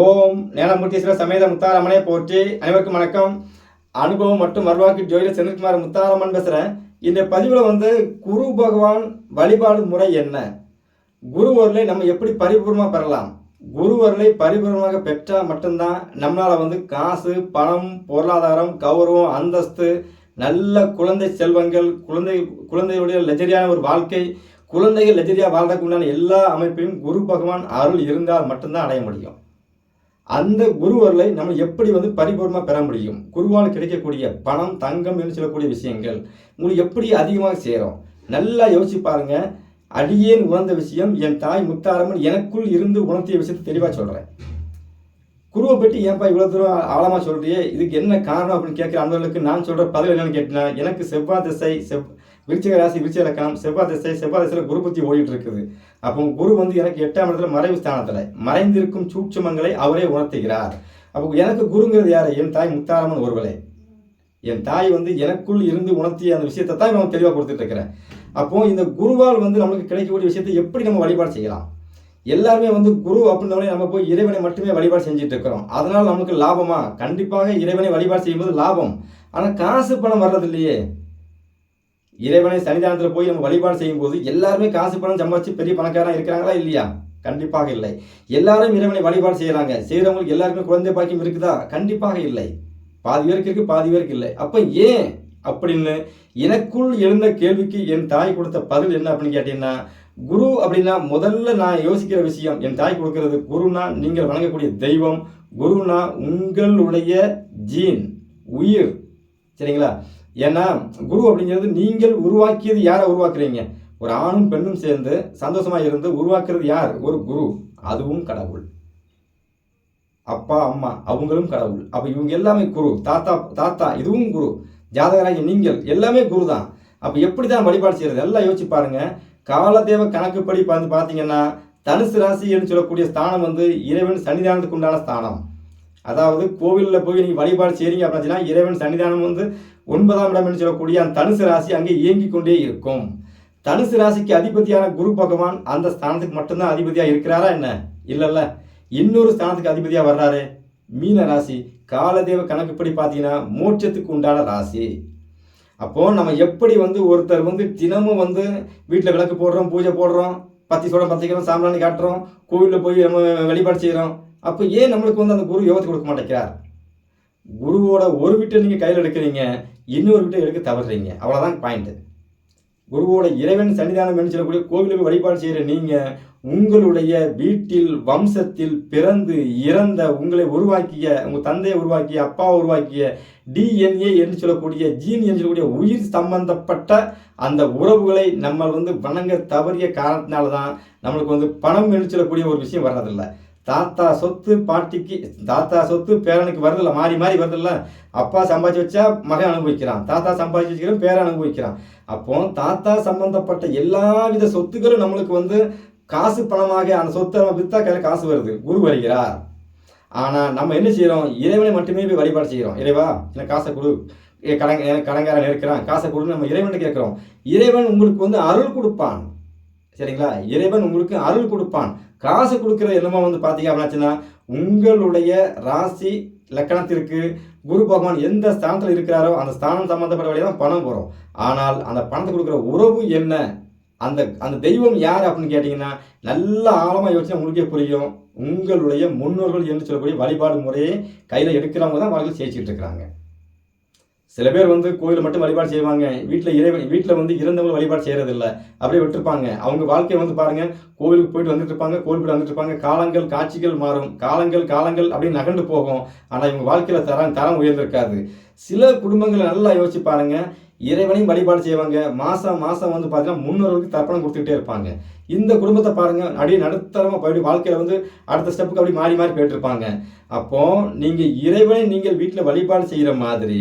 ஓம் நேலமூர்த்தீஸ்வர சமேத முத்தாரம்மனை போற்றி அனைவருக்கும் வணக்கம். அனுபவம் மற்றும் வருவாக்கு ஜோதிட செந்தில்குமார் முத்தாரம்மன் பேசுகிறேன் இந்த பதிவில் வந்து குரு பகவான் வழிபாடு முறை என்ன? குரு அருளை நம்ம எப்படி பரிபூர்ணமாக பெறலாம்? குரு அருளை பரிபூர்ணமாக பெற்றால் மட்டும்தான் நம்மளால் வந்து காசு பணம் பொருளாதாரம் கௌரவம் அந்தஸ்து நல்ல குழந்தை செல்வங்கள் குழந்தை குழந்தைகளுடைய லெஜரியான ஒரு வாழ்க்கை குழந்தைகள் லெஜரியாக வாழ்றதுக்கு உண்டான எல்லா அமைப்பையும் குரு பகவான் அருள் இருந்தால் மட்டும்தான் அடைய முடியும். அந்த குருவர்களை நம்ம எப்படி வந்து பரிபூர்ணமாக பெற முடியும்? குருவால் கிடைக்கக்கூடிய பணம் தங்கம் என்று சொல்லக்கூடிய விஷயங்கள். உங்களுக்கு எப்படி அதிகமாக சேரும்? நல்லா யோசிச்சு பாருங்க. அடியேன் உணர்ந்த விஷயம் என் தாய் முத்தாரம்மன் எனக்குள் இருந்து உணர்த்திய விஷயத்தை தெளிவாக சொல்கிறேன் குருவை பற்றி ஏன்ப்பா இவ்வளோ தூரம் ஆழமாக சொல்கிறியே இதுக்கு என்ன காரணம் அப்படின்னு கேட்குற அன்பர்களுக்கு நான் சொல்கிற பதில் என்னென்னு கேட்டேன்னா எனக்கு செவ்வாய் திசை செவ் விருச்சிக ராசி விருச்சிக இலக்கணம் செவ்வாய் திசை செவ்வாய் திசையில் குரு புத்தி ஓடிட்டு இருக்குது அப்போ குரு வந்து எனக்கு எட்டாம் இடத்துல மறைவு ஸ்தானத்தில் மறைந்திருக்கும் சூட்சுமங்களை அவரே உணர்த்துகிறார். அப்போ எனக்கு குருங்கிறது யார்? என் தாய் முத்தாரம்மன் ஒருவளே. என் தாய் வந்து எனக்குள் இருந்து உணர்த்திய அந்த விஷயத்தை தான் நான் தெளிவாக கொடுத்துட்டு இருக்கிறேன் அப்போ இந்த குருவால் வந்து நம்மளுக்கு கிடைக்கக்கூடிய விஷயத்தை எப்படி நம்ம வழிபாடு செய்யலாம்? எல்லாருமே வந்து குரு அப்படின்னாலே நம்ம போய் இறைவனை மட்டுமே வழிபாடு செஞ்சுட்டு இருக்கிறோம் அதனால் நமக்கு லாபமா? கண்டிப்பாக இறைவனை வழிபாடு செய்யும்போது லாபம். ஆனால் காசு பணம் வர்றது இல்லையே இறைவனை சன்னிதானத்தில் போய் நம்ம வழிபாடு செய்யும்போது எல்லாருமே காசு பணம் சம்பாதிச்சு பெரிய பணக்காரன் இருக்கிறாங்களா இல்லையா? கண்டிப்பாக இல்லை. எல்லாரும் இறைவனை வழிபாடு செய்கிறாங்க செய்கிறவங்களுக்கு எல்லாருமே குழந்தை பாக்கியம் இருக்குதா? கண்டிப்பாக இல்லை. பாதி பேருக்கு இருக்கு பாதி பேருக்கு இல்லை. அப்போ ஏன் அப்படின்னு எனக்குள் எழுந்த கேள்விக்கு என் தாய் கொடுத்த பதில் என்ன அப்படின்னு கேட்டீங்கன்னா குரு அப்படின்னா முதல்ல நான் யோசிக்கிற விஷயம் என் தாய் கொடுக்கிறது குருனா நீங்கள் வணங்கக்கூடிய தெய்வம் குருனா உங்களுடைய ஜீன் உயிர். சரிங்களா? ஏன்னா குரு அப்படிங்கிறது நீங்கள் உருவாக்கியது யாரை உருவாக்குறீங்க? ஒரு ஆணும் பெண்ணும் சேர்ந்து சந்தோஷமாக இருந்து உருவாக்குறது யார்? ஒரு குரு. அதுவும் கடவுள். அப்பா அம்மா அவங்களும் கடவுள். அப்போ இவங்க எல்லாமே குரு. தாத்தா தாத்தா இதுவும் குரு. ஜாதகராகி நீங்கள் எல்லாமே குரு தான். அப்போ எப்படி தான் வழிபாடு செய்கிறது எல்லாம் யோசிச்சு பாருங்கள் காலதேவ கணக்குப்படி பார்த்து பார்த்தீங்கன்னா தனுசு ராசின்னு சொல்லக்கூடிய ஸ்தானம் வந்து இறைவன் சன்னிதானத்துக்கு உண்டான ஸ்தானம். அதாவது கோவிலில் போய் நீங்கள் வழிபாடு செய்கிறீங்க அப்படின்னா இறைவன் சன்னிதானம் வந்து ஒன்பதாம் இடம் என்று சொல்லக்கூடிய அந்த தனுசு ராசி அங்கே இயங்கிக் கொண்டே இருக்கும். தனுசு ராசிக்கு அதிபதியான குரு பகவான் அந்த ஸ்தானத்துக்கு மட்டும்தான் அதிபதியாக இருக்கிறாரா என்ன? இல்லைல்ல. இன்னொரு ஸ்தானத்துக்கு அதிபதியாக வர்றாரு? மீன ராசி. காலதேவ கணக்குப்படி பார்த்தீங்கன்னா மோட்சத்துக்கு உண்டான ராசி. அப்போது நம்ம எப்படி வந்து ஒருத்தர் வந்து தினமும் வந்து வீட்டில் விளக்கு போடுறோம் பூஜை போடுறோம் பத்தி சோடம் பத்திக்கிறோம் சாம்பிராணி காட்டுறோம் கோவிலில் போய் நம்ம வழிபாடு செய்கிறோம் அப்போ ஏன் நம்மளுக்கு வந்து அந்த குரு யோகத்தை கொடுக்க மாட்டேங்கிறார்? குருவோட ஒரு வீட்டை நீங்கள் கையில் எடுக்கிறீங்க. இன்னொரு வீட்டை எடுக்க தவறுறீங்க. அவ்வளோதான் பாயிண்ட்டு குருவோட இறைவன் சன்னிதானம் என்று சொல்லக்கூடிய கோவிலுக்கு வழிபாடு செய்கிற நீங்கள் உங்களுடைய வீட்டில் வம்சத்தில் பிறந்து இறந்த உங்களை உருவாக்கிய உங்கள் தந்தையை உருவாக்கிய அப்பாவை உருவாக்கிய டிஎன்ஏ என்று சொல்லக்கூடிய ஜீன் என்று சொல்லக்கூடிய உயிர் சம்பந்தப்பட்ட அந்த உறவுகளை நம்ம வந்து வணங்க தவறிய காரணத்தினால தான் நம்மளுக்கு வந்து பணம் என்று சொல்லக்கூடிய ஒரு விஷயம் வர்றதில்லை. தாத்தா சொத்து பாட்டிக்கு தாத்தா சொத்து பேரனுக்கு வருதில்ல மாறி மாறி வருதில்ல அப்பா சம்பாதிச்சு வச்சா மகன் அனுபவிக்கிறான். தாத்தா சம்பாதிச்சு வச்சுக்கிறோம் பேரன் அனுபவிக்கிறான். அப்போ தாத்தா சம்பந்தப்பட்ட எல்லா வித சொத்துக்களும் நம்மளுக்கு வந்து காசு பணமாக அந்த சொத்தை நம்ம வித்தா கையில் காசு வருது. குரு வருகிறார். ஆனால் நம்ம என்ன செய்கிறோம் இறைவனை மட்டுமே போய் வழிபாடு செய்கிறோம் இறைவா எனக்கு காசை கொடு. ஏ, கடன் எனக்கு கடங்காரன் இருக்கிறான். காசை கொடுன்னு நம்ம இறைவன் கேட்குறோம். இறைவன் உங்களுக்கு வந்து அருள் கொடுப்பான். சரிங்களா? இறைவன் உங்களுக்கு அருள் கொடுப்பான். காசு கொடுக்குற என்னமோ வந்து பார்த்தீங்க அப்படின்னாச்சுன்னா உங்களுடைய ராசி லக்கணத்திற்கு குரு பகவான் எந்த ஸ்தானத்தில் இருக்கிறாரோ அந்த ஸ்தானம் சம்மந்தப்பட்ட வழியாக தான் பணம் வரும். ஆனால் அந்த பணத்தை கொடுக்குற உறவு என்ன? அந்த அந்த தெய்வம் யார் அப்படின்னு கேட்டிங்கன்னா நல்ல ஆழமாக யோசிச்சா உங்களுக்கே புரியும். உங்களுடைய முன்னோர்கள் என்று சொல்லக்கூடிய வழிபாடு முறையை கையில் எடுக்கிறவங்க தான் வாழ்க்கை ஜெயிச்சுட்டு இருக்கிறாங்க. சில பேர் வந்து கோயில் மட்டும் வழிபாடு செய்வாங்க. வீட்டில் இறைவன் வீட்டில் வந்து இறந்தவங்களும் வழிபாடு செய்கிறதில்ல அப்படியே விட்டுருப்பாங்க. அவங்க வாழ்க்கையை வந்து பாருங்கள் கோவிலுக்கு போயிட்டு வந்துட்டு இருப்பாங்க கோவில் போயிட்டு வந்துட்டு இருப்பாங்க காலங்கள் காட்சிகள் மாறும். காலங்கள் காலங்கள் அப்படியே நகர்ந்து போகும். ஆனால் இவங்க வாழ்க்கையில் தரம் தரம் உயர்ந்திருக்காது. சில குடும்பங்களை நல்லா யோசிச்சு பாருங்கள் இறைவனையும் வழிபாடு செய்வாங்க. மாதம் மாதம் வந்து பார்த்தீங்கன்னா முன்னோர்களுக்கு தர்ப்பணம் கொடுத்துக்கிட்டே இருப்பாங்க. இந்த குடும்பத்தை பாருங்கள் அப்படியே நடுத்தரமாக போயிட்டு வாழ்க்கையில் வந்து அடுத்த ஸ்டெப்புக்கு அப்படி மாறி மாறி போயிட்டு இருப்பாங்க. அப்போது நீங்கள் இறைவனை நீங்கள் வீட்டில் வழிபாடு செய்கிற மாதிரி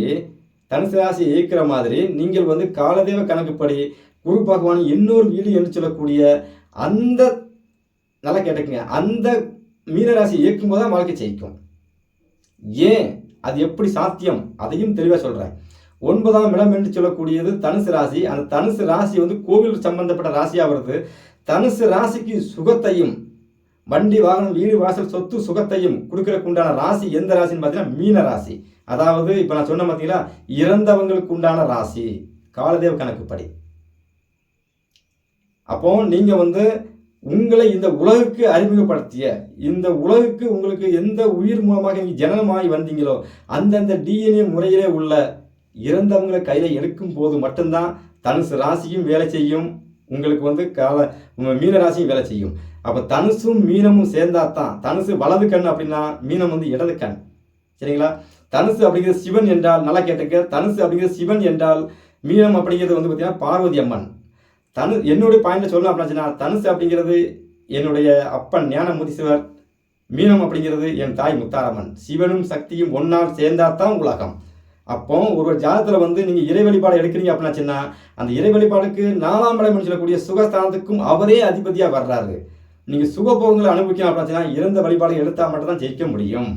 தனுசு ராசி இயக்கிற மாதிரி நீங்கள் வந்து காலதேவ கணக்குப்படி குரு பகவான் இன்னொரு வீடு என்று சொல்லக்கூடிய அந்த நல்லா கேட்டுக்குங்க. அந்த மீனராசி இயக்கும் போது தான் வாழ்க்கை ஜெயிக்கும். ஏன்? அது எப்படி சாத்தியம்? அதையும் தெளிவாக சொல்கிறேன் ஒன்பதாம் இடம் என்று சொல்லக்கூடியது தனுசு ராசி. அந்த தனுசு ராசி வந்து கோவில் சம்பந்தப்பட்ட ராசியாக வருது. தனுசு ராசிக்கு சுகத்தையும் வண்டி வாகனம் வீடு வாசல் சொத்து சுகத்தையும் கொடுக்கறதுக்கு உண்டான ராசி எந்த ராசின்னு பார்த்தீங்கன்னா மீன ராசி. அதாவது இப்போ நான் சொன்ன பார்த்தீங்களா இறந்தவங்களுக்கு உண்டான ராசி காலதேவ கணக்குப்படி. அப்போ நீங்கள் வந்து உங்களை இந்த உலகுக்கு அறிமுகப்படுத்திய இந்த உலகுக்கு உங்களுக்கு எந்த உயிர் மூலமாக நீங்கள் ஜனனமாகி வந்தீங்களோ அந்தந்த டிஎன்ஏ முறையிலே உள்ள இறந்தவங்களை கையில் எடுக்கும் போது மட்டும்தான் தனுசு ராசியும் வேலை செய்யும் உங்களுக்கு வந்து கால மீன ராசியும் வேலை செய்யும். அப்போ தனுசும் மீனமும் சேர்ந்தா தான் தனுசு வலது கண் அப்படின்னா மீனம் வந்து இடது கண். சரிங்களா? தனுசு அப்படிங்கிற சிவன் என்றால் நல்லா கேட்டுக்க தனுசு அப்படிங்கிற சிவன் என்றால் மீனம் அப்படிங்கிறது வந்து பார்த்தீங்கன்னா பார்வதி அம்மன். தனு என்னுடைய பாயிண்ட்ல சொல்லணும் அப்படின்னா தனுசு அப்படிங்கிறது என்னுடைய அப்பன் ஞான சிவர் மீனம் அப்படிங்கிறது என் தாய் முத்தாரம்மன். சிவனும் சக்தியும் ஒன்றால் சேர்ந்தாதான் உலகம். அப்போ ஒரு ஜாதகத்தில் வந்து நீங்கள் இறை வழிபாடு எடுக்கிறீங்க அப்படின்னாச்சுன்னா அந்த இறை வழிபாடுக்கு நாலாம் இடம் சொல்லக்கூடிய சுகஸ்தானத்துக்கும் அவரே அதிபதியாக வர்றாரு. நீங்கள் சுகபோகங்களை அனுபவிக்கணும் அப்படின்னா இறந்த வழிபாடு எடுத்தால் மட்டும் தான் ஜெயிக்க முடியும்.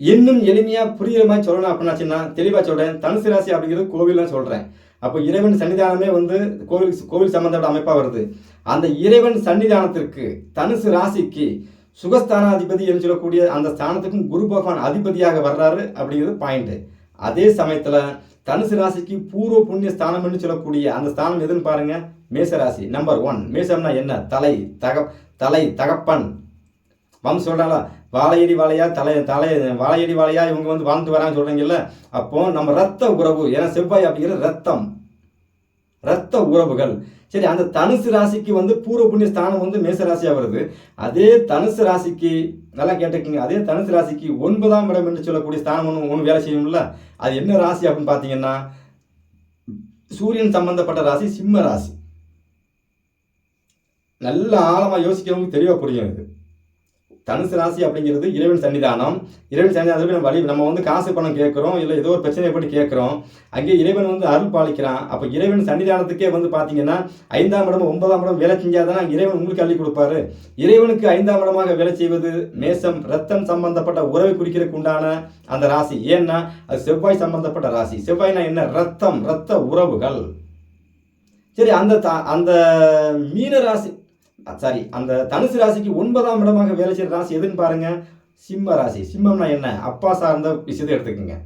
இன்னும் எளிமையாக புரிகிற மாதிரி சொல்லணும் அப்படின்னாச்சுன்னா தெளிவாக சொல்கிறேன் தனுசு ராசி அப்படிங்கிறது கோவில்லாம் சொல்கிறேன் அப்போ இறைவன் சன்னிதானமே வந்து கோவில் கோவில் சம்பந்தப்பட்ட அமைப்பாக வருது. அந்த இறைவன் சன்னிதானத்திற்கு தனுசு ராசிக்கு சுகஸ்தானாதிபதி என்று சொல்லக்கூடிய அந்த ஸ்தானத்துக்கும் குரு பகவான் அதிபதியாக வர்றாரு அப்படிங்கிறது பாயிண்ட்டு அதே சமயத்தில் தனுசு ராசிக்கு பூர்வ புண்ணிய ஸ்தானம்னு சொல்லக்கூடிய அந்த ஸ்தானம் எதுன்னு பாருங்கள் மேச ராசி நம்பர் ஒன் மேசம்னா என்ன? தலை தக தலை தகப்பன். வம் சொல்கிறாங்களா வாழையடி வாழையா தலை தலை வாழையடி வாழையா இவங்க வந்து வாழ்ந்து வராங்க சொல்கிறீங்கல்ல அப்போ நம்ம ரத்த உறவு ஏன்னா செவ்வாய் அப்படிங்கிற ரத்தம் ரத்த உறவுகள். சரி அந்த தனுசு ராசிக்கு வந்து பூர்வ புண்ணிய ஸ்தானம் வந்து மேச ராசியாக வருது. அதே தனுசு ராசிக்கு நல்லா கேட்டுக்கங்க அதே தனுசு ராசிக்கு ஒன்பதாம் இடம் என்று சொல்லக்கூடிய ஸ்தானம் ஒன்று ஒன்று வேலை செய்யும்ல அது என்ன ராசி அப்படின்னு பார்த்தீங்கன்னா சூரியன் சம்பந்தப்பட்ட ராசி சிம்ம ராசி. நல்ல ஆழமாக யோசிக்கிறவங்களுக்கு தெளிவாக புரியும் இது. தனுசு ராசி அப்படிங்கிறது இறைவன் சன்னிதானம். இறைவன் சன்னிதானத்துக்கு நம்ம வழி நம்ம வந்து காசு பணம் கேட்குறோம் இல்லை ஏதோ ஒரு பிரச்சனை பற்றி கேட்குறோம். அங்கே இறைவன் வந்து அருள் பாலிக்கிறான். அப்போ இறைவன் சன்னிதானத்துக்கே வந்து பார்த்தீங்கன்னா ஐந்தாம் இடம் ஒன்பதாம் இடம் வேலை செஞ்சாதான் இறைவன் உங்களுக்கு அள்ளி கொடுப்பாரு. இறைவனுக்கு ஐந்தாம் இடமாக வேலை செய்வது மேசம் ரத்தம் சம்பந்தப்பட்ட உறவை குறிக்கிறதுக்கு உண்டான அந்த ராசி. ஏன்னா அது செவ்வாய் சம்பந்தப்பட்ட ராசி. செவ்வாய்னா என்ன? ரத்தம் ரத்த உறவுகள். சரி அந்த அந்த மீன ராசி சாரி அந்த தனுசு ராசிக்கு ஒன்பதாம் இடமாக வேலை செய்கிற ராசி எதுன்னு பாருங்க. சிம்ம ராசி. சிம்மம்னா என்ன? அப்பா சார்ந்த விஷயத்தை எடுத்துக்கோங்க.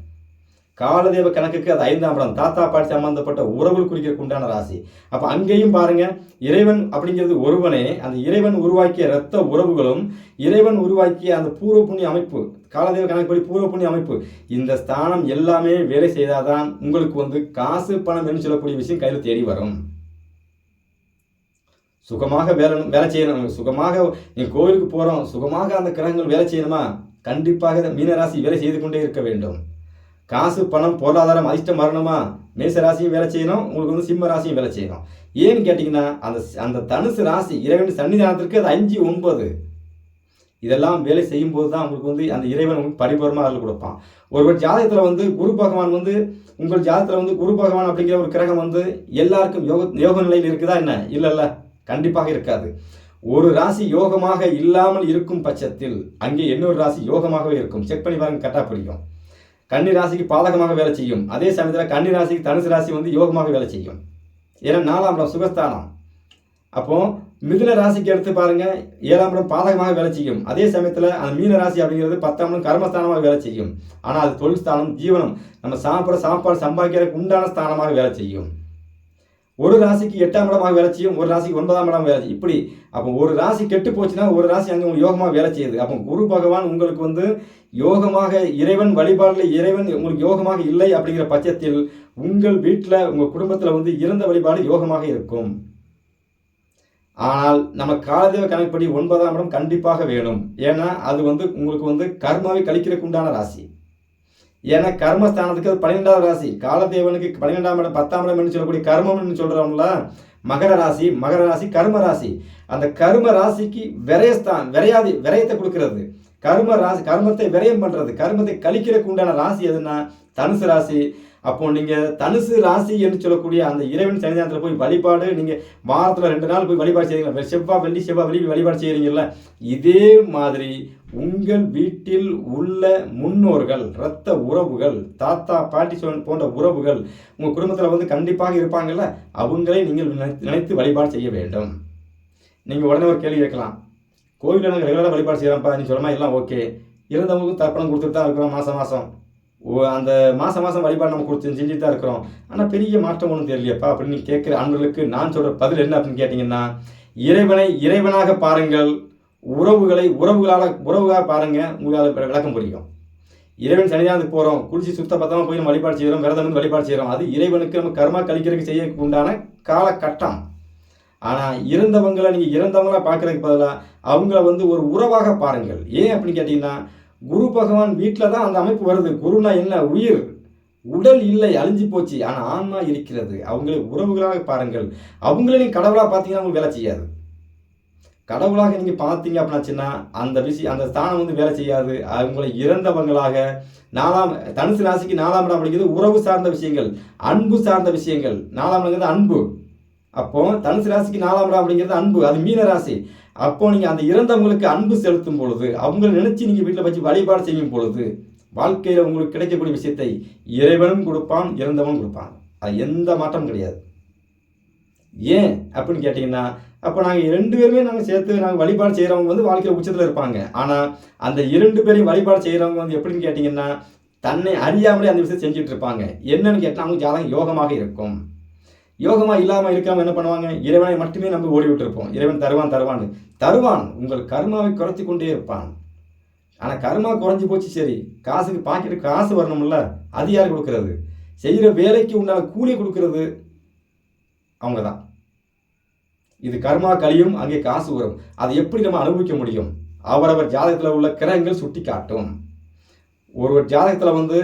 காலதேவ கணக்குக்கு அது ஐந்தாம் இடம். தாத்தா பாட்டி சம்பந்தப்பட்ட உறவுகள் குறிக்கிறதுக்கு உண்டான ராசி. அப்போ அங்கேயும் பாருங்க இறைவன் அப்படிங்கிறது ஒருவனே அந்த இறைவன் உருவாக்கிய இரத்த உறவுகளும் இறைவன் உருவாக்கிய அந்த பூர்வ புண்ணிய அமைப்பு காலதேவ கணக்குப்படி பூர்வ புண்ணிய அமைப்பு இந்த ஸ்தானம் எல்லாமே வேலை செய்தாதான் உங்களுக்கு வந்து காசு பணம் என்று சொல்லக்கூடிய விஷயம் கையில் தேடி வரும். சுகமாக வேலை வேலை செய்யணும். சுகமாக நீங்கள் கோவிலுக்கு போகிறோம் சுகமாக அந்த கிரகங்கள் வேலை செய்யணுமா? கண்டிப்பாக மீனராசி வேலை செய்து கொண்டே இருக்க வேண்டும். காசு பணம் பொருளாதாரம் அதிர்ஷ்டம் வரணுமா? மேச ராசியும் வேலை செய்யணும். உங்களுக்கு வந்து சிம்ம ராசியும் வேலை செய்யணும். ஏன்னு கேட்டிங்கன்னா அந்த அந்த தனுசு ராசி இறைவன் சன்னிதானத்திற்கு அது அஞ்சு ஒன்பது. இதெல்லாம் வேலை செய்யும் போது தான் உங்களுக்கு வந்து அந்த இறைவன் உங்களுக்கு பரிபூர்ணமாக அருள் கொடுப்பான். ஒருவர் ஜாதகத்தில் வந்து குரு பகவான் வந்து உங்கள் ஜாதகத்தில் வந்து குரு பகவான் அப்படிங்கிற ஒரு கிரகம் வந்து எல்லாருக்கும் யோக யோக நிலையில் இருக்குதா என்ன? இல்லை இல்லை கண்டிப்பாக இருக்காது. ஒரு ராசி யோகமாக இல்லாமல் இருக்கும் பட்சத்தில் அங்கே இன்னொரு ராசி யோகமாகவே இருக்கும். செக் பண்ணி பாருங்க கரெக்டாக பிடிக்கும் கன்னி ராசிக்கு பாதகமாக வேலை செய்யும். அதே சமயத்தில் கன்னி ராசிக்கு தனுசு ராசி வந்து யோகமாக வேலை செய்யும். ஏன்னா நாலாம் இடம் சுகஸ்தானம். அப்போ மிதுன ராசிக்கு எடுத்து பாருங்க ஏழாம் இடம் பாதகமாக வேலை செய்யும். அதே சமயத்தில் அந்த மீன ராசி அப்படிங்கிறது பத்தாம் இடம் கர்மஸ்தானமாக வேலை செய்யும். ஆனால் அது தொழில் ஸ்தானம் ஜீவனம். நம்ம சாப்பிட சாப்பாடு சம்பாதிக்கிறதுக்கு உண்டான ஸ்தானமாக வேலை செய்யும். ஒரு ராசிக்கு எட்டாம் இடமாக வேலை செய்யும் ஒரு ராசிக்கு ஒன்பதாம் இடம் வேலை செய்யும். இப்படி அப்போ ஒரு ராசி கெட்டு போச்சுன்னா ஒரு ராசி அங்கே உங்களுக்கு யோகமாக வேலை செய்யுது. அப்போ குரு பகவான் உங்களுக்கு வந்து யோகமாக இறைவன் வழிபாடில் இறைவன் உங்களுக்கு யோகமாக இல்லை அப்படிங்கிற பட்சத்தில் உங்கள் வீட்டில் உங்கள் குடும்பத்தில் வந்து இறந்த வழிபாடு யோகமாக இருக்கும். ஆனால் நம்ம காலதேவ கணக்குப்படி ஒன்பதாம் இடம் கண்டிப்பாக வேணும். ஏன்னா அது வந்து உங்களுக்கு வந்து கர்மாவை கழிக்கிறதுக்கு உண்டான ராசி. ஏன்னா கர்மஸ்தானத்துக்கு அது பன்னிரெண்டாவது ராசி. காலதேவனுக்கு பன்னிரெண்டாம் இடம் பத்தாம் இடம் சொல்லக்கூடிய கர்மம்னு சொல்கிறோம்ல மகர ராசி மகர ராசி கர்ம ராசி. அந்த கர்ம ராசிக்கு விரயஸ்தான் விரையாதி விரயத்தை கொடுக்கறது. கர்ம ராசி கர்மத்தை விரயம் பண்ணுறது கர்மத்தை கழிக்கிறதுக்கு உண்டான ராசி எதுனா தனுசு ராசி. அப்போ நீங்கள் தனுசு ராசி என்று சொல்லக்கூடிய அந்த இறைவன் சன்னிதானத்தில் போய் வழிபாடு நீங்கள் வாரத்தில் ரெண்டு நாள் போய் வழிபாடு செய்கிறீங்களா செவ்வாய் வெள்ளி செவ்வாய் வெள்ளி வழிபாடு செய்கிறீங்களா இதே மாதிரி உங்கள் வீட்டில் உள்ள முன்னோர்கள் இரத்த உறவுகள் தாத்தா பாட்டி சொல் போன்ற உறவுகள் உங்கள் குடும்பத்தில் வந்து கண்டிப்பாக இருப்பாங்கல்ல? அவங்களே நீங்கள் நினைத்து வழிபாடு செய்ய வேண்டும். நீங்கள் உடனே ஒரு கேள்வி கேட்கலாம். கோவிலில் நாங்கள் ரெகுலராக வழிபாடு செய்கிறோம்ப்பா நீ சொல்லுமா எல்லாம் ஓகே. இருந்தவங்களுக்கு தர்ப்பணம் கொடுத்துட்டு தான் இருக்கிறோம் மாதம் மாதம் அந்த மாதம் மாதம் வழிபாடு நம்ம கொடுத்து செஞ்சுட்டு தான் இருக்கிறோம். ஆனால் பெரிய மாற்றம் ஒன்றும் தெரியலையப்பா அப்படின்னு கேட்குற அன்பர்களுக்கு நான் சொல்கிற பதில் என்ன அப்படின்னு கேட்டிங்கன்னா இறைவனை இறைவனாக பாருங்கள் உறவுகளை உறவுகளால் உறவுகளாக பாருங்கள் உங்களால் விளக்கம் புரியும். இறைவன் சன்னிதானத்துக்கு போகிறோம் குளிச்சு சுத்த பத்தமாக போய் நம்ம வழிபாடு செய்கிறோம் விரதம் இருந்து வழிபாடு செய்கிறோம் அது இறைவனுக்கு நம்ம கர்மா கழிக்கிறதுக்கு செய்ய உண்டான காலகட்டம். ஆனால் இறந்தவங்களை நீங்கள் இறந்தவங்களாக பார்க்குறதுக்கு பதிலாக அவங்கள வந்து ஒரு உறவாக பாருங்கள். ஏன் அப்படின்னு கேட்டிங்கன்னா குரு பகவான் வீட்டில் தான் அந்த அமைப்பு வருது. குருனா என்ன? உயிர். உடல் இல்லை அழிஞ்சு போச்சு. ஆனால் ஆன்மா இருக்கிறது. அவங்களை உறவுகளாக பாருங்கள். அவங்களே நீங்கள் கடவுளாக பார்த்தீங்கன்னா உங்களுக்கு வேலை செய்யாது. கடவுளாக நீங்கள் பார்த்தீங்க அப்படின்னாச்சுன்னா அந்த விஷயம் அந்த ஸ்தானம் வந்து வேலை செய்யாது. அவங்களை இறந்தவங்களாக நாலாம் தனுசு ராசிக்கு நாலாம் இடம் அப்படிங்கிறது உறவு சார்ந்த விஷயங்கள். அன்பு சார்ந்த விஷயங்கள். நாலாம் இடங்கிறது அன்பு. அப்போ தனுசு ராசிக்கு நாலாம் இடம் அப்படிங்கிறது அன்பு. அது மீன ராசி. அப்போ நீங்கள் அந்த இறந்தவங்களுக்கு அன்பு செலுத்தும் பொழுது அவங்கள நினைச்சு நீங்கள் வீட்டில் வச்சு வழிபாடு செய்யும் பொழுது வாழ்க்கையில் உங்களுக்கு கிடைக்கக்கூடிய விஷயத்தை இறைவனும் கொடுப்பான் இறந்தவனும் கொடுப்பான். அது எந்த மாற்றமும் கிடையாது. ஏன் அப்படின்னு கேட்டிங்கன்னா அப்போ நாங்கள் ரெண்டு பேருமே நாங்கள் சேர்த்து நாங்கள் வழிபாடு செய்கிறவங்க வந்து வாழ்க்கையில் உச்சத்தில் இருப்பாங்க. ஆனால் அந்த இரண்டு பேரையும் வழிபாடு செய்கிறவங்க வந்து எப்படின்னு கேட்டிங்கன்னா தன்னை அறியாமலே அந்த விஷயத்தை செஞ்சுட்டு இருப்பாங்க. என்னன்னு கேட்டால் அவங்க ஜாதகம் யோகமாக இருக்கும். யோகமாக இல்லாமல் இருக்காமல் என்ன பண்ணுவாங்க? இறைவனை மட்டுமே நம்ம ஓடி விட்டுருப்போம் இறைவன் தருவான் தருவான்னு. தருவான் உங்கள் கர்மாவை குறைச்சி கொண்டே இருப்பான். ஆனால் கர்மா குறைஞ்சி போச்சு சரி. காசுக்கு பாக்கெட்டு காசு வரணும்ல? அது யார் கொடுக்கறது? செய்கிற வேலைக்கு உண்டான கூலி கொடுக்கறது அவங்க தான் இது கர்மா கழியும் அங்கே காசு வரும். அதை எப்படி நம்ம அனுபவிக்க முடியும்? அவரவர் ஜாதகத்தில் உள்ள கிரகங்கள் சுட்டி காட்டும் ஒருவர் ஜாதகத்தில் வந்து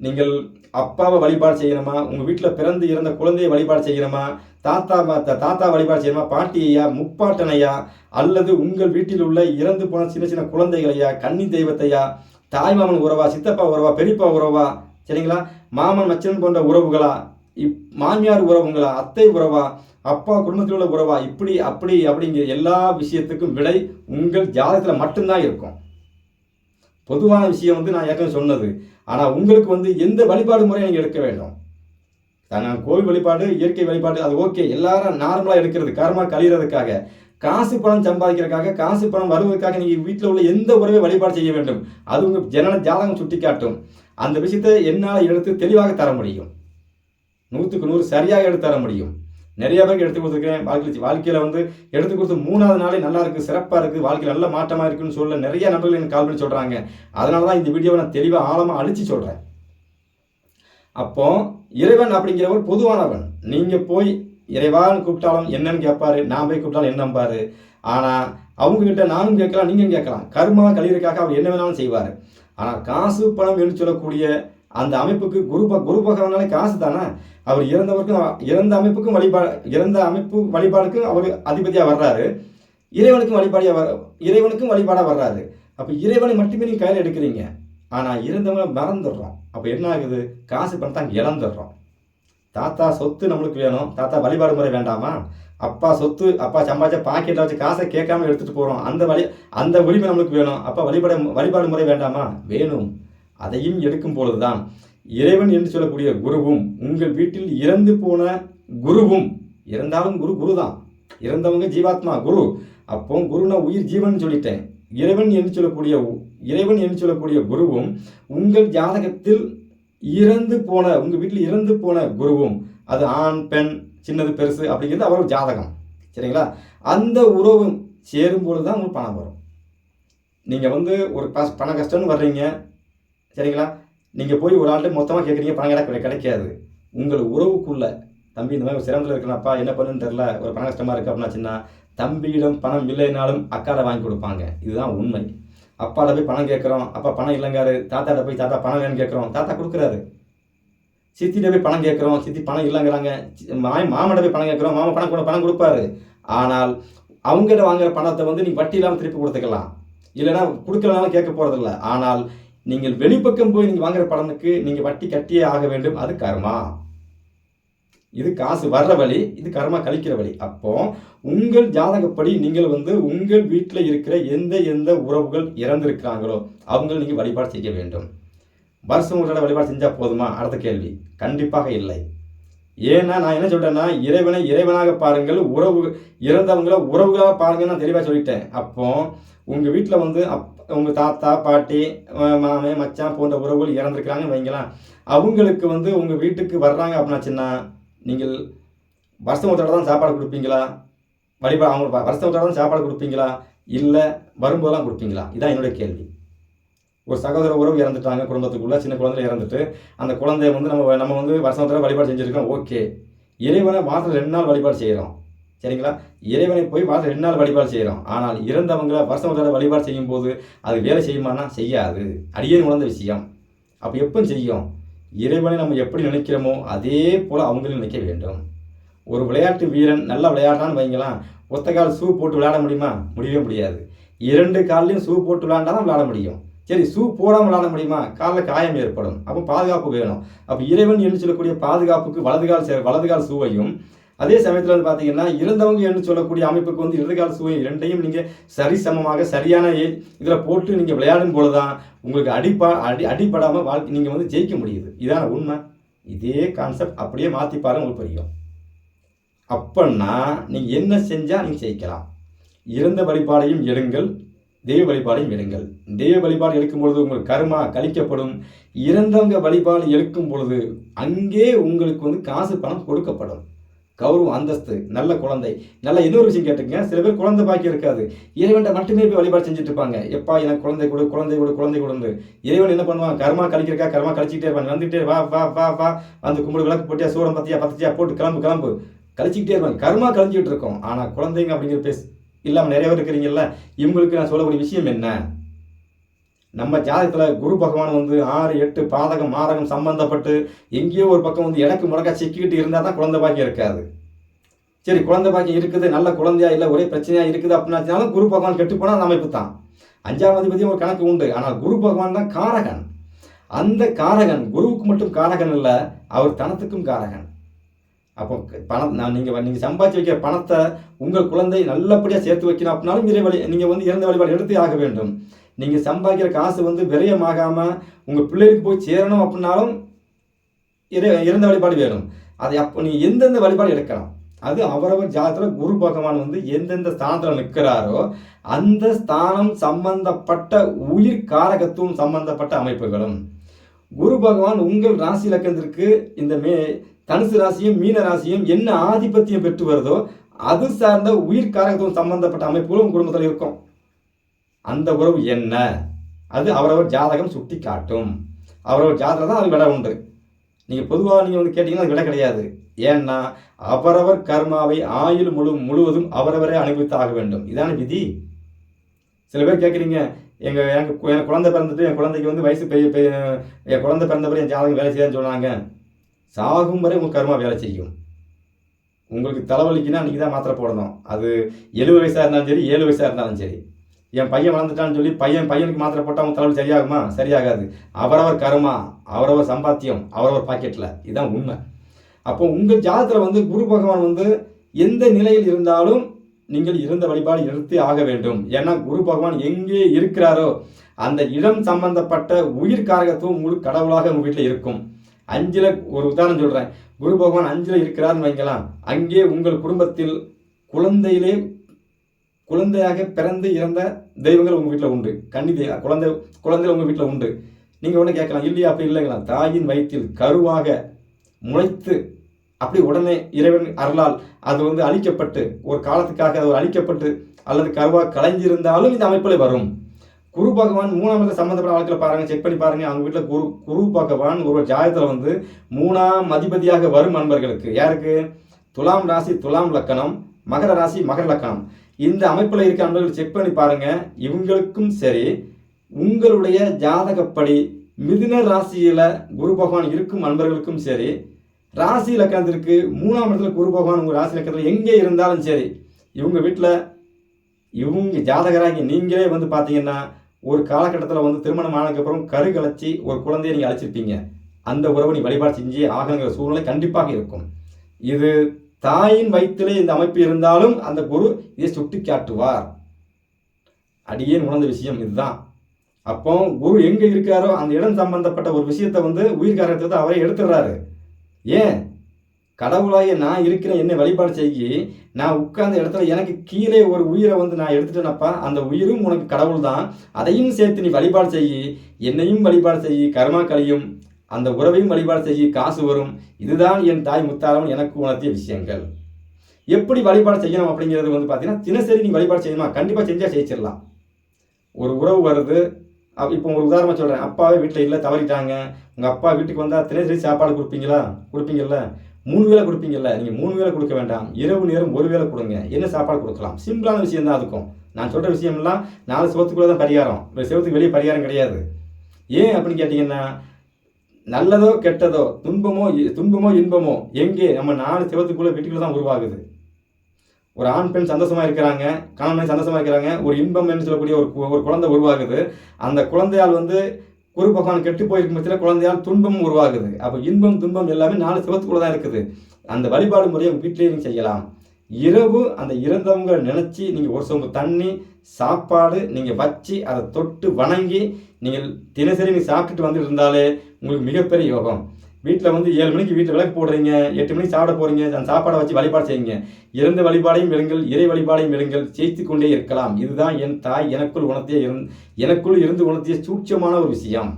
நீங்கள் அப்பாவை வழிபாடு செய்யணுமா? உங்கள் வீட்டில் பிறந்து இறந்த குழந்தையை வழிபாடு செய்யணுமா? தாத்தா ம- தாத்தா வழிபாடு செய்யணுமா? பாட்டியையா முப்பாட்டனையா அல்லது உங்கள் வீட்டில் உள்ள இறந்து போன சின்ன சின்ன குழந்தைகளையா கன்னி தெய்வத்தையா தாய்மாமன் உறவா சித்தப்பா உறவா பெரியப்பா உறவா சரிங்களா? மாமன் மச்சன் போன்ற உறவுகளா? இப் மாமியார் உறவுங்களா? அத்தை உறவா? அப்பா குடும்பத்தில் உள்ள உறவா? இப்படி அப்படி அப்படிங்கிற எல்லா விஷயத்துக்கும் விடை உங்கள் ஜாதகத்தில் மட்டும்தான் இருக்கும். பொதுவான விஷயம் வந்து நான் ஏற்கனவே சொன்னது. ஆனால் உங்களுக்கு வந்து எந்த வழிபாடு முறையை நீங்கள் எடுக்க வேண்டும்? நான் கோவில் வழிபாடு இயற்கை வழிபாடு அது ஓகே. எல்லாரும் நார்மலாக எடுக்கிறது கர்மா கழிகிறதுக்காக காசு பணம் சம்பாதிக்கிறதுக்காக காசு பணம் வருவதற்காக நீங்கள் வீட்டில் உள்ள எந்த உறவை வழிபாடு செய்ய வேண்டும்? அது உங்கள் ஜனன ஜாதகம் சுட்டி காட்டும் அந்த விஷயத்தை என்னால் எடுத்து தெளிவாக தர முடியும். நூற்றுக்கு நூறு சரியாக எடுத்து தர முடியும். நிறைய பேருக்கு எடுத்து கொடுத்துருக்கேன். வாழ்க்கை வாழ்க்கையில் வந்து எடுத்து கொடுத்து மூணாவது நாளே நல்லா இருக்குது சிறப்பாக இருக்குது வாழ்க்கையில் நல்ல மாற்றமாக இருக்குன்னு சொல்ல நிறைய நபர்கள் எனக்கு கால் பண்ணி சொல்கிறாங்க அதனால தான் இந்த வீடியோவை நான் தெளிவாக ஆழமாக அழிச்சு சொல்கிறேன் அப்போ இறைவன் அப்படிங்கிறவர் பொதுவானவன். நீங்கள் போய் இறைவான்னு கூப்பிட்டாலும் என்னன்னு கேட்பாரு நான் போய் கூப்பிட்டாலும் என்னம்பாரு ஆனால் அவங்ககிட்ட நானும் கேட்கலாம் நீங்களும் கேட்கலாம். கர்மா கழிவுக்காக அவர் என்ன வேணாலும் செய்வார். ஆனால் காசு பணம் என்று சொல்லக்கூடிய அந்த அமைப்புக்கு குரு ப- குரு பகவானாலே காசு தானே? அவர் இறந்தவருக்கும் இறந்த அமைப்புக்கும் வழிபாடு இறந்த அமைப்பு வழிபாடுக்கும் அவர் அதிபதியாக வர்றாரு. இறைவனுக்கும் வழிபாடியாக வர இறைவனுக்கும் வழிபாடாக வர்றாரு. அப்போ இறைவனை மட்டுமே நீங்கள் கையில் எடுக்கிறீங்க. ஆனால் இருந்தவங்க மறந்துடுறோம். அப்போ என்ன ஆகுது? காசு பணத்தை இழந்துடுறோம். தாத்தா சொத்து நம்மளுக்கு வேணும். தாத்தா வழிபாடு முறை வேண்டாமா? அப்பா சொத்து அப்பா சம்பாதிச்ச பாக்கெட்டில் வச்சு காசை கேட்காம எடுத்துகிட்டு போகிறோம் அந்த வழி அந்த உரிமை நம்மளுக்கு வேணும். அப்பா வழிபாடு வழிபாடு முறை வேண்டாமா? வேணும். அதையும் எடுக்கும் பொழுதுதான் இறைவன் என்று சொல்லக்கூடிய குருவும் உங்கள் வீட்டில் இறந்து போன குருவும். இறந்தாலும் குரு குரு தான் இறந்தவங்க ஜீவாத்மா குரு. அப்போ குருனா உயிர் ஜீவன் சொல்லிட்டேன். இறைவன் என்று சொல்லக்கூடிய இறைவன் என்று சொல்லக்கூடிய குருவும் உங்கள் ஜாதகத்தில் இறந்து போன உங்கள் வீட்டில் இறந்து போன குருவும் அது ஆண் பெண் சின்னது பெருசு அப்படிங்கிறது அவரோட ஜாதகம். சரிங்களா? அந்த உறவும் சேரும்பொழுது தான் உங்களுக்கு பணம் வரும். நீங்கள் வந்து ஒரு பண கஷ்டம்னு வர்றீங்க. சரிங்களா? நீங்கள் போய் ஒரு ஆள்கிட்ட மொத்தமாக கேட்குறீங்க பணம் கிடைக்க கிடைக்காது. உங்கள் உறவுக்குள்ள தம்பி இந்த மாதிரி ஒரு சிரமத்தில் இருக்கிறப்பா என்ன பண்ணுன்னு தெரில ஒரு பண கஷ்டமாக இருக்குது அப்படின்னாச்சுன்னா தம்பியிடம் பணம் இல்லைனாலும் அக்காட வாங்கி கொடுப்பாங்க. இதுதான் உண்மை. அப்பாட்ட போய் பணம் கேட்குறோம் அப்பா பணம் இல்லைங்காரு தாத்தாட்ட போய் தாத்தா பணம் வேணும்னு கேட்குறோம் தாத்தா கொடுக்குறாரு. சித்திட்ட போய் பணம் கேட்குறோம் சித்தி பணம் இல்லைங்கிறாங்க சி- மாய் மாமன்ட்ட போய் பணம் கேட்குறோம் மாமா பணம் கூட பணம் கொடுப்பாரு. ஆனால் அவங்ககிட்ட வாங்குற பணத்தை வந்து நீங்கள் வட்டி இல்லாமல் திருப்பி கொடுத்துக்கலாம். இல்லைன்னா கொடுக்கலனாலும் கேட்க போகிறதில்ல ஆனால் நீங்கள் வெளிப்பக்கம் போய் நீங்கள் வாங்குற பணத்துக்கு நீங்கள் வட்டி கட்டியே ஆக வேண்டும். அது கர்மா. இது காசு வர்ற வழி இது கர்மா கழிக்கிற வழி. அப்போ உங்கள் ஜாதகப்படி நீங்கள் வந்து உங்கள் வீட்டில் இருக்கிற எந்த எந்த உறவுகள் இறந்திருக்கிறாங்களோ அவங்களை நீங்கள் வழிபாடு செய்ய வேண்டும். வருஷம் ஒரு தடவை வழிபாடு செஞ்சால் போதுமா? அடுத்த கேள்வி. கண்டிப்பாக இல்லை. ஏன்னா நான் என்ன சொல்கிறேன்னா இறைவனை இறைவனாக பாருங்கள் உறவு இறந்தவங்கள உறவுகளாக பாருங்கன்னு நான் தெளிவாக சொல்லிட்டேன். அப்போ உங்கள் வீட்டில் வந்து அப் உங்கள் தாத்தா பாட்டி மாமன் மாமே மச்சான் போன்ற உறவுகள் இறந்துருக்கிறாங்கன்னு வைங்களேன். அவங்களுக்கு வந்து உங்கள் வீட்டுக்கு வர்றாங்க அப்படின்னாச்சுன்னா நீங்கள் வருஷம் ஒரு தான் சாப்பாடு கொடுப்பீங்களா? வழிபா அவங்க வருஷம் ஒரு தான் சாப்பாடு கொடுப்பீங்களா? இல்லை வரும்போதெல்லாம் கொடுப்பீங்களா? இதான் என்னுடைய கேள்வி. ஒரு சகோதர உறவு இறந்துட்டாங்க குடும்பத்துக்குள்ளே சின்ன குழந்தை இறந்துட்டு அந்த குழந்தைய வந்து நம்ம நம்ம வந்து வருஷம் தடவை வழிபாடு செஞ்சுருக்கோம் ஓகே. இறைவனை வாரத்தில் ரெண்டு நாள் வழிபாடு செய்கிறோம் சரிங்களா? இறைவனை போய் வாரத்தில் ரெண்டு நாள் வழிபாடு செய்கிறோம் ஆனால் இறந்தவங்களை வருஷம் ஒரு வழிபாடு வழிபாடு செய்யும்போது அது வேலை செய்யுமானா செய்யாது. அடியே உணர்ந்த விஷயம். அப்போ எப்போ செய்யும்? இறைவனை நம்ம எப்படி நினைக்கிறோமோ அதே போல் அவங்களும் நினைக்க வேண்டும். ஒரு விளையாட்டு வீரன் நல்லா விளையாடுறான்னு வைங்களாம் ஒத்த கால் ஷூ போட்டு விளையாட முடியுமா? முடியவே முடியாது. இரண்டு கால்லையும் ஷூ போட்டு விளையாண்டா தான் விளையாட முடியும். சரி ஷூ போடாமல் விளாட முடியுமா? காலில் காயம் ஏற்படும். அப்போ பாதுகாப்பு வேணும். அப்போ இறைவன் என்று சொல்லக்கூடிய பாதுகாப்புக்கு வலது கால் சே- வலது கால் ஷூவையும் அதே சமயத்தில் வந்து பார்த்தீங்கன்னா இறந்தவங்க என்று சொல்லக்கூடிய அமைப்புக்கு வந்து இடதுகால் சுவை இரண்டையும் நீங்கள் சரிசமமாக சரியான இதில் போட்டு நீங்கள் விளையாடும் பொழுது தான் உங்களுக்கு அடிப்பா அடி அடிப்படாமல் வாழ்க்கை நீங்கள் வந்து ஜெயிக்க முடியுது. இதான உண்மை. இதே கான்செப்ட் அப்படியே மாற்றி பாருங்க உங்களுக்கு புரியும். அப்பன்னா நீங்கள் என்ன செஞ்சால் நீங்கள் ஜெயிக்கலாம். இறந்த வழிபாடையும் எடுங்கள் தெய்வ வழிபாடையும் எடுங்கள். தெய்வ வழிபாடு எடுக்கும் பொழுது உங்கள் கர்மா கழிக்கப்படும். இறந்தவங்க வழிபாடு எடுக்கும் பொழுது அங்கே உங்களுக்கு வந்து காசு பணம் கொடுக்கப்படும். கௌரவம் அந்தஸ்து நல்ல குழந்தை. நல்ல இன்னொரு விஷயம் கேட்டுக்கங்க சில பேர் குழந்தை பாக்கி இருக்காது. இறைவன்ட்ட மட்டுமே போய் வழிபாடு செஞ்சுட்டு இருப்பாங்க. எப்பா எனக்கு குழந்தை கொடு குழந்தை கொடு குழந்தை கொடுந்து இறைவன் என்ன பண்ணுவான்? கர்மா கழிக்கிறக்கா கர்மா கழிச்சிக்கிட்டே இருப்பாங்க வந்துட்டே வா வா வா வா. வந்து கும்பிடு விளக்கு போட்டியா சூடம் பத்தியா பத்தியா போட்டு கிளம்பு கிளம்பு. கழிச்சிக்கிட்டே இருப்பாங்க. கர்மா கழிஞ்சிட்டு இருக்கோம். ஆனால் குழந்தைங்க அப்படிங்கிற பேஸ் இல்லாமல் நிறைய பேர் இருக்கிறீங்கல்ல. இவங்களுக்கு நான் சொல்லக்கூடிய விஷயம் என்ன? நம்ம ஜாதகத்தில் குரு பகவான் வந்து ஆறு எட்டு பாதகம் மாதகம் சம்பந்தப்பட்டு எங்கேயோ ஒரு பக்கம் வந்து எனக்கு முடக்கா சிக்கிக்கிட்டு இருந்தால் தான் குழந்தை பாக்கியம் இருக்காது. சரி குழந்தை பாக்கியம் இருக்குது நல்ல குழந்தையா இல்லை ஒரே பிரச்சனையாக இருக்குது அப்படின்னாச்சுனாலும் குரு பகவான் கெட்டு போனால் அந்த அமைப்பு தான். அஞ்சாம் அதிபதியும் ஒரு கணக்கு உண்டு. ஆனால் குரு பகவான் தான் காரகன். அந்த காரகன் குருவுக்கு மட்டும் காரகன் இல்லை அவர் தனத்துக்கும் காரகன். அப்போ பணம் நான் நீங்கள் நீங்கள் சம்பாதிச்சு வைக்கிற பணத்தை உங்கள் குழந்தை நல்லபடியாக சேர்த்து வைக்கணும் அப்படின்னாலும் இறை வழி நீங்கள் வந்து இறந்த வழிபாடு எடுத்து ஆக வேண்டும். நீங்கள் சம்பாதிக்கிற காசு வந்து விரயமாகாமல் உங்கள் பிள்ளைகளுக்கு போய் சேரணும் அப்படின்னாலும் இறை இறந்த வழிபாடு வேணும். அதை அப்போ நீங்கள் எந்தெந்த வழிபாடு எடுக்கலாம்? அது அவரவர் ஜாதத்தில் குரு பகவான் வந்து எந்தெந்த ஸ்தானத்தில் நிற்கிறாரோ அந்த ஸ்தானம் சம்பந்தப்பட்ட உயிர் காரகத்துவம் சம்பந்தப்பட்ட அமைப்புகளும். குரு பகவான் உங்கள் ராசி இலக்கத்திற்கு இந்த மே தனுசு ராசியும் மீன ராசியும் என்ன ஆதிபத்தியம் பெற்று வருதோ அது சார்ந்த உயிர் காரகத்துவம் சம்பந்தப்பட்ட அமைப்புகளும் உங்கள் குடும்பத்தில் இருக்கும். அந்த உறவு என்ன? அது அவரவர் ஜாதகம் சுட்டி காட்டும் அவரவர் ஜாதகம் தான் அது விட உண்டு. நீங்கள் பொதுவாக நீங்கள் வந்து கேட்டிங்கன்னா அது விட கிடையாது. ஏன்னா அவரவர் கர்மாவை ஆயுள் முழு முழுவதும் அவரவரே அனுபவித்து ஆக வேண்டும். இதான விதி. சில பேர் கேட்குறீங்க எங்கள் எனக்கு என் குழந்தை பிறந்துட்டு என் குழந்தைக்கு வந்து வயசு பெரிய என் குழந்தை பிறந்தபடி என் ஜாதகம் வேலை செய்யாதுன்னு சொன்னாங்க. சாகும் வரை உங்கள் கர்மா வேலை செய்யும். உங்களுக்கு தலைவலிக்குன்னா அன்றைக்கி தான் மாத்திரை போடணும். அது எழுபது வயசாக இருந்தாலும் சரி ஏழு வயசாக இருந்தாலும் சரி. என் பையன் வளர்ந்துட்டான்னு சொல்லி பையன் பையனுக்கு மாத்திரை போட்டால் அவங்க தலைவலி சரியாகுமா? சரியாகாது. அவரவர் கருமா அவரவர் சம்பாத்தியம் அவரவர் பாக்கெட்டில் இதுதான் உண்மை. அப்போ உங்கள் ஜாதத்தில் வந்து குரு பகவான் வந்து எந்த நிலையில் இருந்தாலும் நீங்கள் இருந்த வழிபாடு எடுத்தே ஆக வேண்டும். ஏன்னா குரு பகவான் எங்கே இருக்கிறாரோ அந்த இடம் சம்பந்தப்பட்ட உயிர் காரகத்துவம் முழு கடவுளாக உங்கள் வீட்டில் இருக்கும். அஞ்சில் ஒரு உதாரணம் சொல்கிறேன் குரு பகவான் அஞ்சில் இருக்கிறார்னு வைங்களாம் அங்கே உங்கள் குடும்பத்தில் குழந்தையிலே குழந்தையாக பிறந்து இறந்த தெய்வங்கள் உங்கள் வீட்டில் உண்டு. கன்னி தெய்வ குழந்தை குழந்தைகள் உங்கள் வீட்டில் உண்டு. நீங்கள் ஒன்று கேட்கலாம் இல்லையா? அப்படி இல்லைங்களா? தாயின் வயிற்றில் கருவாக முளைத்து அப்படி உடனே இறைவன் அருளால் அது வந்து அழிக்கப்பட்டு ஒரு காலத்துக்காக அது அழிக்கப்பட்டு அல்லது கருவாக கலைஞ்சிருந்தாலும் இந்த அமைப்பில் வரும். குரு பகவான் மூணாம் இடத்துல சம்மந்தப்பட்ட வாழ்க்கையில் பாருங்க செக் பண்ணி பாருங்க. அவங்க வீட்டில் குரு குரு பகவான் ஒரு ஜாயத்தில் வந்து மூணாம் அதிபதியாக வரும் நண்பர்களுக்கு யாருக்கு? துலாம் ராசி துலாம் லக்கணம் மகர ராசி மகர லக்கணம். இந்த அமைப்பில் இருக்க நண்பர்கள் செக் பண்ணி பாருங்கள் இவங்களுக்கும் சரி உங்களுடைய ஜாதகப்படி மிதுன ராசியில் குரு பகவான் இருக்கும் நண்பர்களுக்கும் சரி ராசி லக்கணத்திற்கு மூணாம் இடத்துல குரு பகவான் உங்கள் ராசி லக்கணத்தில் எங்கே இருந்தாலும் சரி இவங்க வீட்டில் இவங்க ஜாதகராகி நீங்களே வந்து பார்த்தீங்கன்னா ஒரு காலகட்டத்தில் வந்து திருமணம் ஆனதுக்கப்புறம் கரு கலைச்சி ஒரு குழந்தையை நீங்கள் அழைச்சிருப்பீங்க. அந்த உறவை நீ வழிபாடு செஞ்சு ஆகணுங்கிற சூழ்நிலை கண்டிப்பாக இருக்கும். இது தாயின் வயிற்றிலே இந்த அமைப்பு இருந்தாலும் அந்த குரு இதை சுட்டி காட்டுவார். அடியேன் உணர்ந்த விஷயம் இதுதான். அப்போ குரு எங்க இருக்காரோ அந்த இடம் சம்பந்தப்பட்ட ஒரு விஷயத்தை வந்து உயிர்காரத்தை அவரே எடுத்துடுறாரு. ஏன்? கடவுளாகிய நான் இருக்கிறேன் என்னை வழிபாடு செய்யி நான் உட்கார்ந்த இடத்துல எனக்கு கீழே ஒரு உயிரை வந்து நான் எடுத்துட்டேனப்பா அந்த உயிரும் உனக்கு கடவுள் தான் அதையும் சேர்த்து நீ வழிபாடு செய்யி என்னையும் வழிபாடு செய்யி கர்மாக்களையும் அந்த உறவையும் வழிபாடு செய்ய காசு வரும். இதுதான் என் தாய் முத்தாரவன் எனக்கு உணர்த்திய விஷயங்கள். எப்படி வழிபாடு செய்யணும் அப்படிங்கிறது வந்து பார்த்தீங்கன்னா தினசரி நீ வழிபாடு செய்யணுமா? கண்டிப்பாக செஞ்சால் ஜெயிச்சிடலாம். ஒரு உறவு வருது. இப்போ ஒரு உதாரணமாக சொல்கிறேன் அப்பாவே வீட்டில் இல்லை தவறிட்டாங்க. உங்கள் அப்பா வீட்டுக்கு வந்தால் தினசரி சாப்பாடு கொடுப்பீங்களா? கொடுப்பீங்கல்ல. மூணு வேளை கொடுப்பீங்கல்ல. நீங்கள் மூணு வேளை கொடுக்க வேண்டாம். இரவு நேரம் ஒரு வேளை கொடுங்க. என்ன சாப்பாடு கொடுக்கலாம்? சிம்பிளான விஷயம் தான் அதுக்கும். நான் சொல்கிற விஷயம்லாம் நாலு சிவத்துக்குள்ளே தான் பரிகாரம். ஒரு சிவத்துக்கு வெளியே பரிகாரம் கிடையாது. ஏன் அப்படின்னு கேட்டிங்கன்னா நல்லதோ கெட்டதோ துன்பமோ இ- துன்பமோ இன்பமோ எங்கே? நம்ம நாலு சிவத்துக்குள்ளே வீட்டுக்குள்ளே தான் உருவாகுது. ஒரு ஆண் பெண் சந்தோஷமா இருக்கிறாங்க கணவன் சந்தோஷமாக சந்தோஷமா இருக்கிறாங்க ஒரு இன்பம் என்று சொல்லக்கூடிய ஒரு ஒரு குழந்தை உருவாகுது. அந்த குழந்தையால் வந்து குரு பகவான் கெட்டு போயிருக்கும் பட்சத்தில் குழந்தையால் துன்பமும் உருவாகுது. அப்போ இன்பம் துன்பம் எல்லாமே நாலு சிவத்துக்குள்ள தான் இருக்குது. அந்த வழிபாடு முறையை உங்கள் வீட்டிலேயே நீங்கள் செய்யலாம். இரவு அந்த இறந்தவங்களை நினச்சி நீங்கள் ஒரு சொம்பு தண்ணி சாப்பாடு நீங்கள் வச்சு அதை தொட்டு வணங்கி நீங்கள் தினசரி நீங்கள் சாப்பிட்டுட்டு வந்து இருந்தாலே உங்களுக்கு மிகப்பெரிய யோகம். வீட்டில் வந்து ஏழு மணிக்கு வீட்டில் விளக்கு போடுறீங்க எட்டு மணிக்கு சாப்பிட போகிறீங்க அந்த சாப்பாடை வச்சு வழிபாடு செய்யுங்க. இறந்த வழிபாடையும் விடுங்கள் இறை வழிபாடையும் விடுங்கள் ஜெயித்து கொண்டே இருக்கலாம். இதுதான் என் தாய் எனக்குள் உணர்த்திய இருந் எனக்குள் இருந்து உணர்த்திய சூட்சமான ஒரு விஷயம்.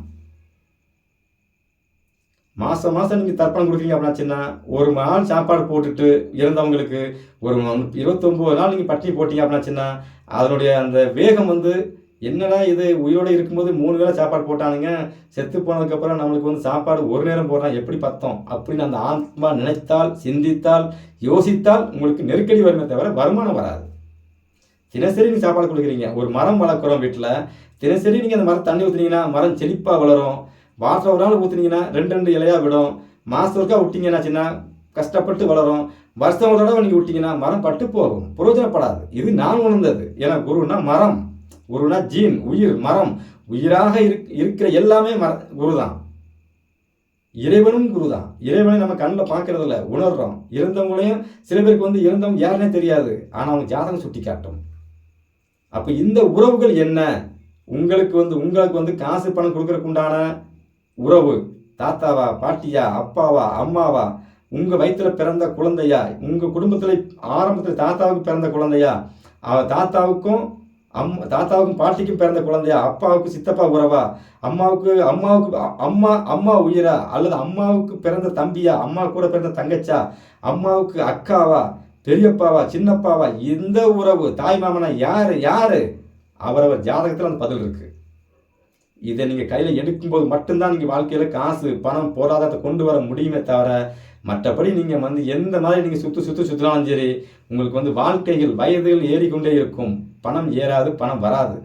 மாதம் மாதம் நீங்கள் தர்ப்பணம் கொடுக்குறீங்க அப்படின்னாச்சுன்னா ஒரு நாள் சாப்பாடு போட்டுட்டு இறந்தவங்களுக்கு ஒரு இருபத்தொம்போது நாள் நீங்கள் பட்டினி போட்டீங்க அப்படின்னாச்சுன்னா அதனுடைய அந்த வேகம் வந்து என்னடா இது உயிரோடு இருக்கும்போது மூணு வேளை சாப்பாடு போட்டானுங்க செத்து போனதுக்கப்புறம் நம்மளுக்கு வந்து சாப்பாடு ஒரு நேரம் போடுறான் எப்படி பத்தோம்? அப்படின்னு அந்த ஆத்மா நினைத்தால் சிந்தித்தால் யோசித்தால் உங்களுக்கு நெருக்கடி வருமே தவிர வருமானம் வராது. தினசரி நீங்கள் சாப்பாடு கொடுக்குறீங்க. ஒரு மரம் வளர்க்குறோம் வீட்டில். தினசரி நீங்கள் அந்த மரம் தண்ணி ஊற்றுனீங்கன்னா மரம் செழிப்பாக வளரும். வாரத்தில் ஒரு நாள் ஊற்றுனீங்கன்னா ரெண்டு ரெண்டு இலையாக விடும். மாதம் ஒருக்கா விட்டீங்கன்னாச்சுன்னா கஷ்டப்பட்டு வளரும். வருஷம் ஒரு தடவை நீங்கள் விட்டீங்கன்னா மரம் பட்டு போகும். பிரயோஜனப்படாது. இது நான் உணர்ந்தது. ஏன்னா குருன்னா மரம். குருனா ஜீன் உயிர் மரம். உயிராக இருக் இருக்கிற எல்லாமே மர குரு தான் இறைவனும் குரு தான் இறைவனை நம்ம கண்ணில் பார்க்கறது இல்லை உணர்றோம். இறந்தவங்களையும் சில பேருக்கு வந்து இறந்தவங்க யாருன்னே தெரியாது. ஆனால் அவங்க ஜாதகம் சுட்டி காட்டும். அப்போ இந்த உறவுகள் என்ன? உங்களுக்கு வந்து உங்களுக்கு வந்து காசு பணம் கொடுக்கறதுக்கு உண்டான உறவு. தாத்தாவா பாட்டியா அப்பாவா அம்மாவா? உங்கள் வயிற்றில் பிறந்த குழந்தையா? உங்கள் குடும்பத்தில் ஆரம்பத்தில் தாத்தாவுக்கு பிறந்த குழந்தையா? அவ தாத்தாவுக்கும் அம் தாத்தாவுக்கும் பாட்டிக்கும் பிறந்த குழந்தையா? அப்பாவுக்கு சித்தப்பா உறவா? அம்மாவுக்கு அம்மாவுக்கு அம்மா அம்மா உயிரா? அல்லது அம்மாவுக்கு பிறந்த தம்பியா? அம்மா கூட பிறந்த தங்கச்சா? அம்மாவுக்கு அக்காவா? பெரியப்பாவா? சின்னப்பாவா? இந்த உறவு தாய் மாமனா யார்? யார்? அவரவர் ஜாதகத்தில் அந்த பதில் இருக்குது இதை நீங்கள் கையில் எடுக்கும்போது மட்டும்தான் நீங்கள் வாழ்க்கையில் காசு பணம் பொருளாதாரத்தை கொண்டு வர முடியுமே தவிர மற்றபடி நீங்கள் வந்து எந்த மாதிரி நீங்கள் சுற்று சுற்று சுற்றினாலும் சரி உங்களுக்கு வந்து வாழ்க்கைகள் வயதுகள் ஏறிக்கொண்டே இருக்கும். பணம் ஏறாது பணம் வராது.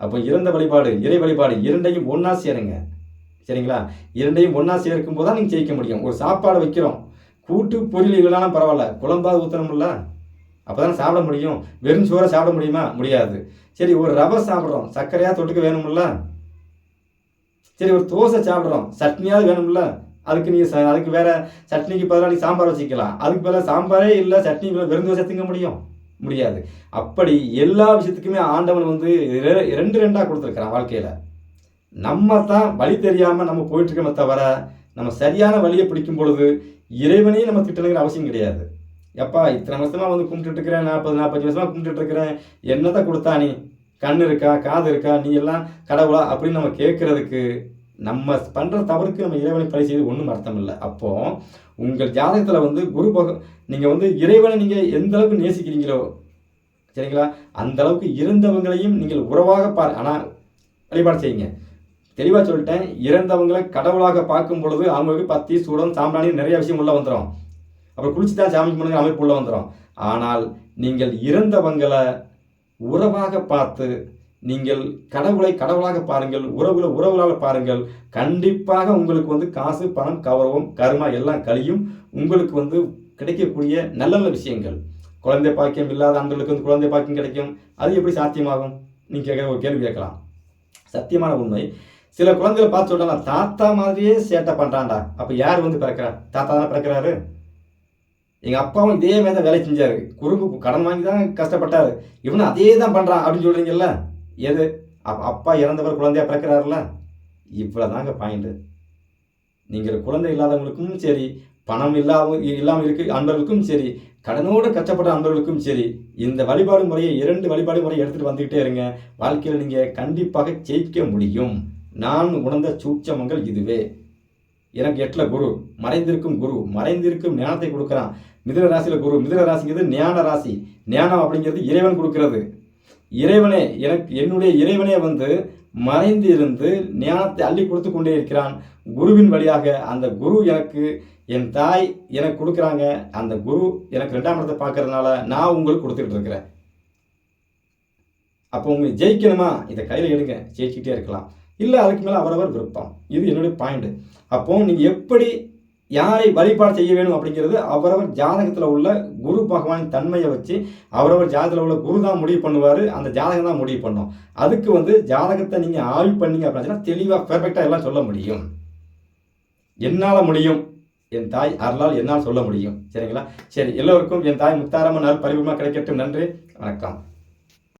அப்போ இறந்த வழிபாடு இறை வழிபாடு இரண்டையும் ஒன்றா சேருங்க. சரிங்களா? இரண்டையும் ஒன்றா சேர்க்கும் போது தான் நீங்கள் ஜெயிக்க முடியும். ஒரு சாப்பாடு வைக்கிறோம். கூட்டு பொரியல் இல்லைனாலும் பரவாயில்ல. குழம்பாவது ஊற்றணும்ல அப்போ தான் சாப்பிட முடியும். வெறும் சோறை சாப்பிட முடியுமா? முடியாது. சரி ஒரு ரவை சாப்பிட்றோம். சர்க்கரையாக தொட்டுக்க வேணும்ல? சரி ஒரு தோசை சாப்பிட்றோம். சட்னியாவது வேணும்ல? அதுக்கு நீங்கள் அதுக்கு வேறு சட்னிக்கு பதிலாக நீ சாம்பார் வச்சுக்கலாம். அதுக்கு பதிலாக சாம்பாரே இல்லை சட்னி இல்லை வெறும் தோசை திங்க முடியும்? முடியாது. அப்படி எல்லா விஷயத்துக்குமே ஆண்டவன் வந்து ரெண்டு ரெண்டாக கொடுத்துருக்குறான் வாழ்க்கையில். நம்ம தான் வழி தெரியாமல் நம்ம போயிட்டுருக்கோமே தவிர நம்ம சரியான வழியை பிடிக்கும் பொழுது இறைவனையும் நம்ம திட்டணுங்கிற அவசியம் கிடையாது. எப்பா இத்தனை வருஷமாக வந்து கும்பிட்டுட்டு இருக்கிறேன் நாற்பது நாற்பத்தஞ்சு வருஷமாக கும்பிட்டுட்டு இருக்கிறேன் என்னத்தை கொடுத்தா நீ? கண் இருக்கா காது இருக்கா? நீ எல்லாம் கடவுளா? அப்படின்னு நம்ம கேட்கறதுக்கு நம்ம பண்ணுற தவறுக்கு நம்ம இறைவனை பழி செய்து ஒன்றும் அர்த்தம் இல்லை. அப்போது உங்கள் ஜாதகத்தில் வந்து குரு பக நீங்கள் வந்து இறைவனை நீங்கள் எந்த அளவுக்கு நேசிக்கிறீங்களோ சரிங்களா? அந்த அளவுக்கு இருந்தவங்களையும் நீங்கள் உறவாக பார் ஆனால் வழிபாடு செய்யுங்க. தெளிவாக சொல்லிட்டேன் இறந்தவங்களை கடவுளாக பார்க்கும் பொழுது அவங்களுக்கு பத்தி சூடம் சாம்பிராணி நிறைய விஷயம் உள்ளே வந்துடும் அப்புறம் குளிச்சு தான் சாமி கும்பிடுங்க அமைப்பு உள்ள வந்துடும் ஆனால் நீங்கள் இறந்தவங்களை உறவாக பார்த்து நீங்கள் கடவுளை கடவுளாக பாருங்கள் உறவுகளை உறவுகளாக பாருங்கள். கண்டிப்பாக உங்களுக்கு வந்து காசு பணம் கௌரவம் கருமா எல்லாம் கழியும். உங்களுக்கு வந்து கிடைக்கக்கூடிய நல்ல நல்ல விஷயங்கள். குழந்தை பாக்கியம் இல்லாத ஆண்களுக்கு வந்து குழந்தை பாக்கியம் கிடைக்கும். அது எப்படி சாத்தியமாகும்? நீங்கள் கேட்குற ஒரு கேள்வி கேட்கலாம். சத்தியமான உண்மை. சில குழந்தைகளை பார்த்து சொல்கிறாங்க தாத்தா மாதிரியே சேட்டை பண்ணுறாண்டா அப்போ யார் வந்து பிறக்கிறா? தாத்தா தானே பிறக்கிறாரு? எங்கள் அப்பாவும் இதே மாதிரி தான் வேலை செஞ்சார். குறும்பு கடன் வாங்கி தான் கஷ்டப்பட்டார். இவனும் அதே தான் பண்ணுறான் அப்படின்னு சொல்கிறீங்கல்ல எது? அப் அப்பா இறந்தவர் குழந்தையாக பிறக்கிறாருல இவ்வளோ தாங்க பாயிண்ட் நீங்கள் குழந்தை இல்லாதவங்களுக்கும் சரி பணம் இல்லாமல் இல்லாமல் இருக்கு அன்பர்களுக்கும் சரி கடனோடு கஷ்டப்பட்ட அன்பர்களுக்கும் சரி இந்த வழிபாடு முறையை இரண்டு வழிபாடு முறையை எடுத்துகிட்டு வந்துக்கிட்டே இருங்க. வாழ்க்கையில் நீங்கள் கண்டிப்பாக ஜெயிக்க முடியும். நான் உணர்ந்த சூட்சமங்கள் இதுவே. எனக்கு எட்டில் குரு மறைந்திருக்கும் குரு மறைந்திருக்கும் ஞானத்தை கொடுக்குறான். மிதுன ராசியில் குரு மிதுன ராசிங்கிறது ஞான ராசி. ஞானம் அப்படிங்கிறது இறைவன் கொடுக்கிறது. இறைவனே எனக்கு என்னுடைய இறைவனே வந்து மறைந்து இருந்து ஞானத்தை அள்ளி கொடுத்து கொண்டே இருக்கிறான். குருவின் வழியாக அந்த குரு எனக்கு என் தாய் எனக்கு கொடுக்குறாங்க. அந்த குரு எனக்கு ரெண்டாம் இடத்தை பார்க்கறதுனால நான் உங்களுக்கு கொடுத்துக்கிட்டு இருக்கிறேன். அப்போ உங்களுக்கு ஜெயிக்கணுமா? இதை கையில் எடுங்க. ஜெயிச்சுக்கிட்டே இருக்கலாம். இல்லை அதுக்கு மேலே அவரவர் விருப்பம். இது என்னுடைய பாயிண்ட் அப்போ நீங்கள் எப்படி யாரை வழிபாடு செய்ய வேணும் அப்படிங்கிறது அவரவர் ஜாதகத்தில் உள்ள குரு பகவானின் தன்மையை வச்சு அவரவர் ஜாதகத்தில் உள்ள குரு தான் முடிவு பண்ணுவார். அந்த ஜாதகம் தான் முடிவு பண்ணும். அதுக்கு வந்து ஜாதகத்தை நீங்கள் ஆய்வு பண்ணீங்க அப்படின்னா தெளிவாக பெர்ஃபெக்டாக எல்லாம் சொல்ல முடியும். என்னால் முடியும்? என் தாய் அருளால் என்னால் சொல்ல முடியும். சரிங்களா? சரி எல்லோருக்கும் என் தாய் முத்தாரம்மன் அருள் பரிபூர்ணமாக கிடைக்கட்டும். நன்றி. வணக்கம்.